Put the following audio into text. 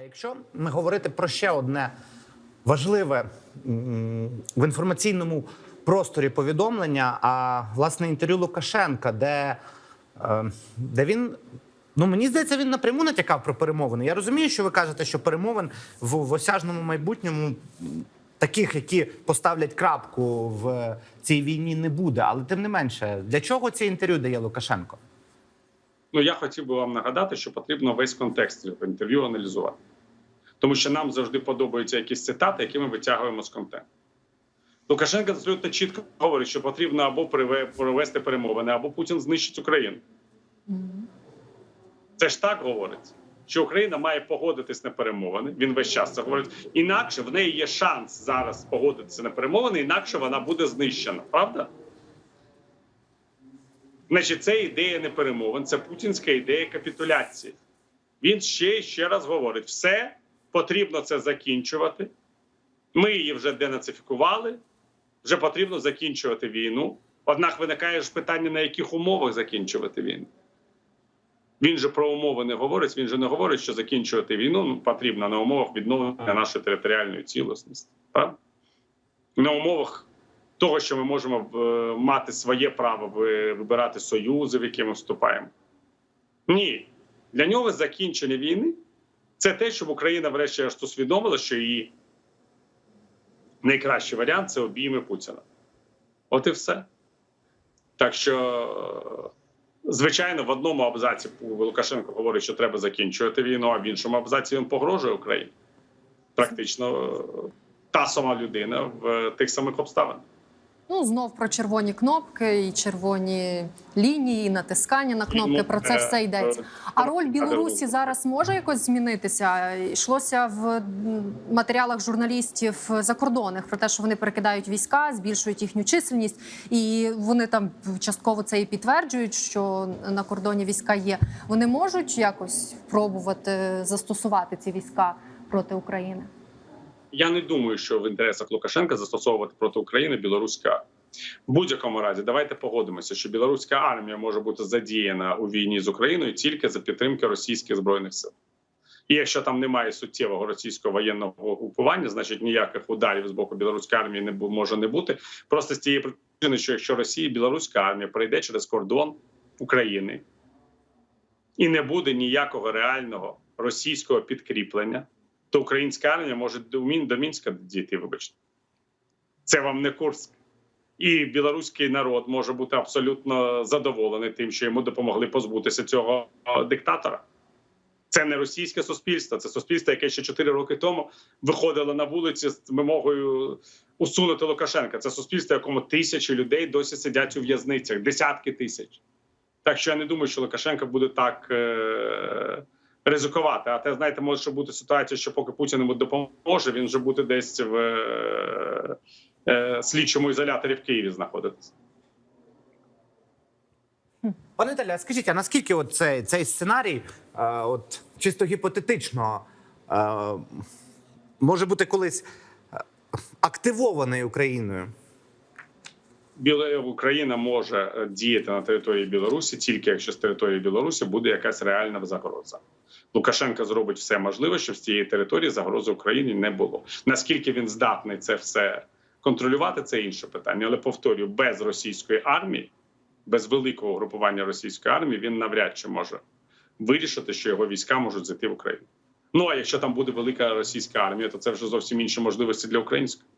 А якщо ми говорити про ще одне важливе в інформаційному просторі повідомлення, а власне інтерв'ю Лукашенка, де, е, де він. Ну, мені здається, він напряму натякав про перемовини. Я розумію, що ви кажете, що перемовин в, в осяжному майбутньому таких, які поставлять крапку в цій війні, не буде. Але тим не менше, для чого це інтерв'ю дає Лукашенко? Ну я хотів би вам нагадати, що потрібно весь контекст інтерв'ю аналізувати, тому що нам завжди подобаються якісь цитати, які ми витягуємо з контенту. Лукашенко абсолютно чітко говорить, що потрібно або провести перемовини, або Путін знищить Україну. Це ж так говориться, що Україна має погодитись на перемовини. Він весь час це говорить. Інакше в неї є шанс зараз погодитися на перемовини, інакше вона буде знищена. Правда? Значить, це ідея не перемовин, це путінська ідея капітуляції. Він ще і ще раз говорить: все потрібно це закінчувати. Ми її вже денацифікували, вже потрібно закінчувати війну. Однак виникає ж питання, на яких умовах закінчувати війну. Він же про умови не говорить. Він же не говорить, що закінчувати війну ну, потрібно на умовах відновлення нашої територіальної цілісності. Правда? На умовах того, що ми можемо е, мати своє право вибирати союзи, в які ми вступаємо. Ні. Для нього закінчення війни це те, щоб Україна, врешті-решт, усвідомила, що її найкращий варіант це обійми Путіна. От і все. Так що, звичайно, в одному абзаці Лукашенко говорить, що треба закінчувати війну, а в іншому абзаці він погрожує Україні. Практично е, та сама людина в тих самих обставинах. Ну знов про червоні кнопки і червоні лінії, і натискання на кнопки. Ну, Про це е, все йдеться. е, А роль Білорусі зараз може якось змінитися? Йшлося в матеріалах журналістів закордонних про те, що вони перекидають війська, збільшують їхню чисельність, і вони там частково це і підтверджують, що на кордоні війська є. Вони можуть якось пробувати застосувати ці війська проти України. Я не думаю, що в інтересах Лукашенка застосовувати проти України білоруська. В будь-якому разі, давайте погодимося, що білоруська армія може бути задіяна у війні з Україною тільки за підтримки російських збройних сил. І якщо там немає суттєвого російського воєнного угрупування, значить ніяких ударів з боку білоруської армії не може не бути. Просто з тієї причини, що якщо Росія, білоруська армія пройде через кордон України і не буде ніякого реального російського підкріплення, то українська армія може до, Мінська дійти, вибачте. Це вам не Курськ. І білоруський народ може бути абсолютно задоволений тим, що йому допомогли позбутися цього диктатора. Це не російське суспільство, це суспільство, яке ще 4 роки тому виходило на вулиці з вимогою усунути Лукашенка. Це суспільство, якому тисячі людей досі сидять у в'язницях, десятки тисяч. Так що я не думаю, що Лукашенко буде так е- ризикувати. А те, знаєте, може бути ситуація, що поки Путін йому допоможе, він вже буде десь в е- е- слідчому ізоляторі в Києві знаходитися. Пане а скажіть, а наскільки от цей, цей сценарій, е, от чисто гіпотетично, е, може бути колись е, активований Україною? Україна може е, діяти на території Білорусі тільки якщо з території Білорусі буде якась реальна загроза. Лукашенко зробить все можливе, щоб з цієї території загрози Україні не було. Наскільки він здатний це все контролювати, це інше питання. Але повторюю, без російської армії, без великого групування російської армії, він навряд чи може вирішити, що його війська можуть зайти в Україну. Ну а якщо там буде велика російська армія, то це вже зовсім інші можливості для української.